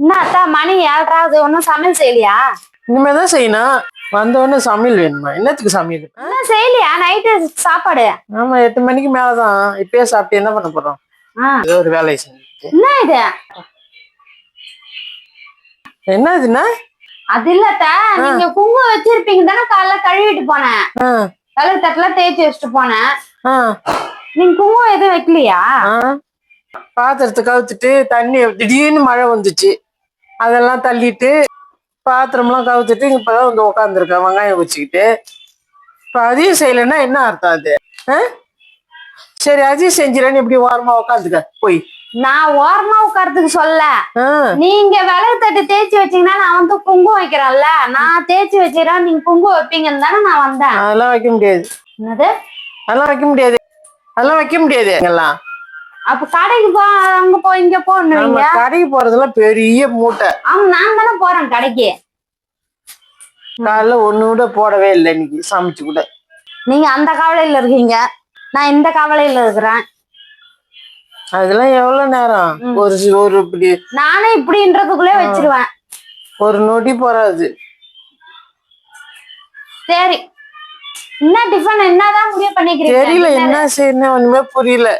என்ன அத்தா மணி ஏழ்றாவது ஒன்றும் சமையல் செய்யலையா? இனிமே தான் செய்யணும். வந்த உடனே சமையல் வேணுமா? என்னத்துக்கு சமையல்? செய்யலையா? நைட்டு சாப்பாடு. ஆமா எட்டு மணிக்கு மேலதான். இப்பயே சாப்பிட்டு என்ன பண்ண போறோம்? ஆ. ஏதோ ஒரு வேலையை செஞ்சுட்டு. என்ன இது என்ன? இதுன்னா அது இல்லத்தா நீங்க குங்குமம் வச்சிருப்பீங்க தானே காலைல கழுவிட்டு போனேன். ஆ, கழுவு தட்டுலாம் தேய்ச்சி வச்சுட்டு போனேன். ஆ, நீங்க குங்குமம் எதுவும் வைக்கலையா? ஆ. பாத்திரத்தை கவுத்துட்டு தண்ணி திடீர்னு மழை வந்துச்சு. அதெல்லாம் தள்ளிட்டு பாத்திரம்லாம் கவுத்துட்டு இப்பதான் வந்து உட்காந்துருக்கேன் வெங்காயம் வச்சுக்கிட்டு இப்போ அதையும் செய்யலைன்னா என்ன அர்த்தம் அது? ஆ? சரி அதையும் செஞ்சிடன்னு இப்படி ஓரமா உட்காந்துக்க போய். நான் ஓரமா உட்காரத்துக்கு சொல்ல. நீங்க விளக்கு தட்டு தேய்ச்சி வச்சீங்கன்னா நான் வந்து குங்குமம் வைக்கிறேன்ல. நான் தேய்ச்சி வச்சிடறேன் நீங்க குங்குமம் வைப்பீங்கன்னு தானே நான் வந்தேன். அதெல்லாம் வைக்க முடியாது. என்னது? அதெல்லாம் வைக்க முடியாது. அதெல்லாம் வைக்க முடியாது. எல்லாம். அப்ப கடைக்கு போ அங்க போ இங்க போன்னுவீங்க கடைக்கு போறதெல்லாம் பெரிய மூட்டை. ஆமா நான் தானே போறேன் கடைக்கு. காலைல ஒண்ணு கூட போடவே இல்லை இன்னைக்கு சமைச்சு கூட. நீங்க அந்த கவலையில இருக்கீங்க. நான் இந்த கவலையில இருக்கிறேன். அதெல்லாம் எவ்வளவு நேரம். ஒரு ஒரு இப்படி. நானே இப்படின்றதுக்குள்ளே வச்சிருவேன். ஒரு நொடி போறாது. சரி. என்ன டிஃபன் என்னதான் முடிவு பண்ணிக்கிறீங்க? தெரியல? என்ன செய்யணும் ஒண்ணுமே புரியல.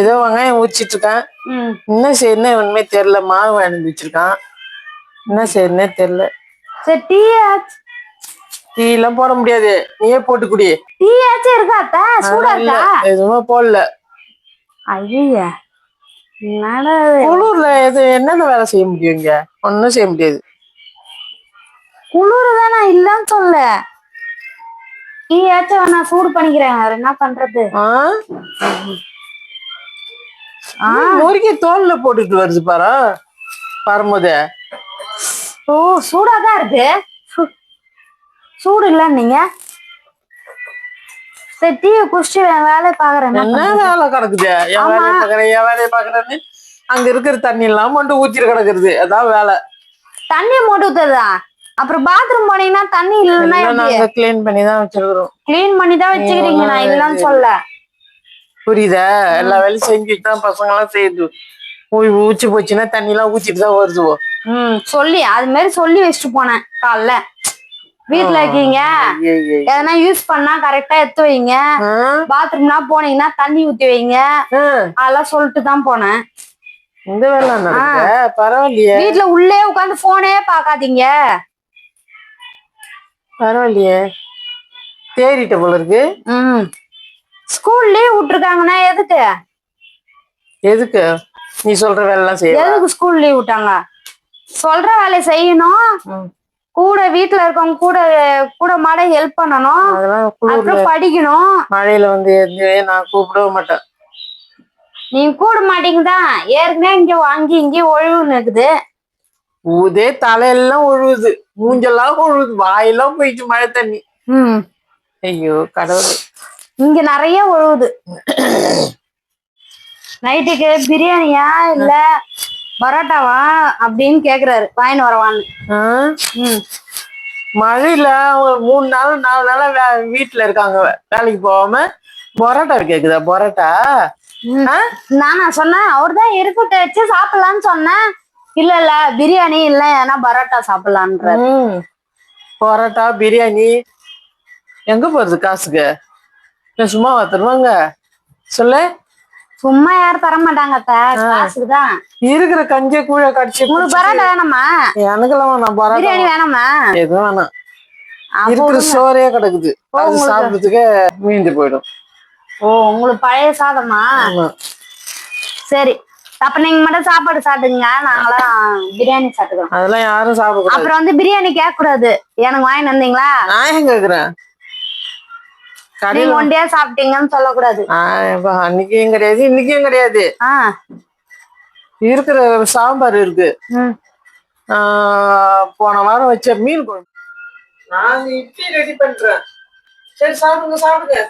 ஏதோ வெங்காயம் ஊச்சிட்டு இருக்கேன். என்ன செய்யணும் ஒண்ணுமே தெரியல. மாவு வாங்கி வச்சிருக்கான். என்ன செய்யணும்னே தெரியல. சரி டீ டீ எல்லாம் போட முடியாது. நீயே போட்டு குடி. டீ ஆச்சும் இருக்கா அத்தா? சூடா இருக்கா? எதுவுமே போடல. ஐயா? குளூர்ல எது என்னென்ன வேலை செய்ய முடியும் இங்க? ஒன்னும் செய்ய முடியாது. குளிர் நான் இல்லைன்னு சொல்ல டீ ஆச்சும் நான் சூடு பண்ணிக்கிறேன். என்ன பண்றது? முறுக்கி தோல்ல போட்டுட்டு வருது பாரு. வரும்போது ஓ சூடா தான் இருக்கு. சூடு இல்லைன்னு நீங்க? சரி டீயை குடிச்சிட்டு என் வேலையை பாக்குறேன் என்ன? வேலை கிடக்குது? என். வேலையை பாக்குறேன் என் வேலையை பாக்குறேன்னு அங்க இருக்கிற தண்ணி எல்லாம் மட்டும் ஊத்திட்டு கிடக்குறது. அதான் வேலை. தண்ணி மூட்டு ஊத்துதா அப்புறம் பாத்ரூம் போனீங்கன்னா தண்ணி இல்லைன்னா கிளீன் பண்ணி தான் வச்சிருக்கிறோம். க்ளீன் பண்ணி தான் வச்சுக்கிறீங்க நான் இல்லைன்னு சொல்ல புரியுதா? எல்லா வேலையும் செஞ்சுட்டு தான் பசங்க எல்லாம் செய்யுது ஊச்சி போச்சுன்னா தண்ணி எல்லாம் ஊத்திட்டு தான் வருதுவோ ம் சொல்லி அது மாதிரி சொல்லி வச்சுட்டு போனேன் காலைல. வீட்ல இருக்கீங்க. எதனா யூஸ் பண்ணா கரெக்டா எடுத்து வைங்க? பாத்ரூம்னா போனீங்கன்னா தண்ணி ஊத்தி வைங்க. அதெல்லாம் சொல்லிட்டு தான் போனேன். இந்த வேலை பரவாயில்லையே. வீட்ல உள்ளே உட்காந்து போனே பாக்காதீங்க பரவாயில்லையே. தேறிட்ட போல இருக்கு. ஸ்கூல் லீவ் விட்டுருக்காங்கன்னா எதுக்கு? எதுக்கு? நீ சொல்ற வேலை எல்லாம் செய்ய எதுக்கு ஸ்கூல் லீவ் விட்டாங்க? சொல்ற வேலையை செய்யணும். கூட வீட்ல இருக்கவங்க கூட கூட மாட ஹெல்ப் பண்ணணும். அதெல்லாம் படிக்கணும். மழையில வந்து நான் கூப்பிடவே மாட்டேன். நீங்க கூட மாட்டீங்கதான் ஏற்கனவே இங்க வாங்கி இங்கேயும் ஒழுவு இருக்குது. ஊதே தலையெல்லாம் ஒழுகுது. மூஞ்செல்லாம் ஒழுகுது. வாயெல்லாம் போயிட்டு மழை தண்ணி. ஐயோ கடவுள். இங்க நிறைய ஒழுகுது நைட்டுக்கு பிரியாணியா இல்ல பரோட்டாவா அப்படின்னு கேக்குறாரு. வாங்கின்னு வரவான்னு. மழையில ஒரு மூணு நாள் நாலு நாளா வீட்டுல இருக்காங்க. வேலைக்கு போகாம பரோட்டா கேக்குதா? பரோட்டா? நானா சொன்னேன் அவர் தான் இருக்கட்டும் வச்சு சாப்பிடலான்னு சொன்னேன். இல்ல இல்ல பிரியாணி இல்ல ஏன்னா பரோட்டா சாப்பிடலான்ற. பரோட்டா பிரியாணி. எங்க போறது காசுக்கு? இல்ல சும்மா தருவாங்க? சொல்லு. சும்மா யாரும் தர மாட்டாங்க அத்தை. காசுக்கு தான் இருக்கிற கஞ்சிய கூழ கடிச்சு உங்களுக்கு பரோட்டா வேணாமா? எனக்கெல்லாம் வேணாம் பரோட்டா பிரியாணி வேணாமா? எதுவும் வேணாம். இருக்கிற. சோறே கிடக்குது. அது சாப்பிடுறதுக்கே மீந்து போயிடும். ஓ உங்களுக்கு பழைய சாதமா. சரி. அப்ப நீங்க மட்டும் சாப்பாடு சாப்பிடுங்க. நாங்களாம் பிரியாணி சாப்பிட்டுக்கிறோம். அதெல்லாம் யாரும் சாப்பிடக்கூடாது. அப்புறம் வந்து பிரியாணி கேட்க கூடாது எனக்கு வாங்கிட்டு வந்தீங்களா? நான் கேக்குறேன் நீங்க ஒண்டியா சாப்பிட்டீங்கன்னு சொல்லக்கூடாது. அன்னைக்கும் கிடையாது? இன்னைக்கும் கிடையாது? ஆ. இருக்கிற சாம்பார் இருக்கு. போன வாரம் வச்ச மீன் குழம்பு. நாங்க இட்லி ரெடி பண்றேன். சரி சாப்பிடுங்க சாப்பிடுங்க.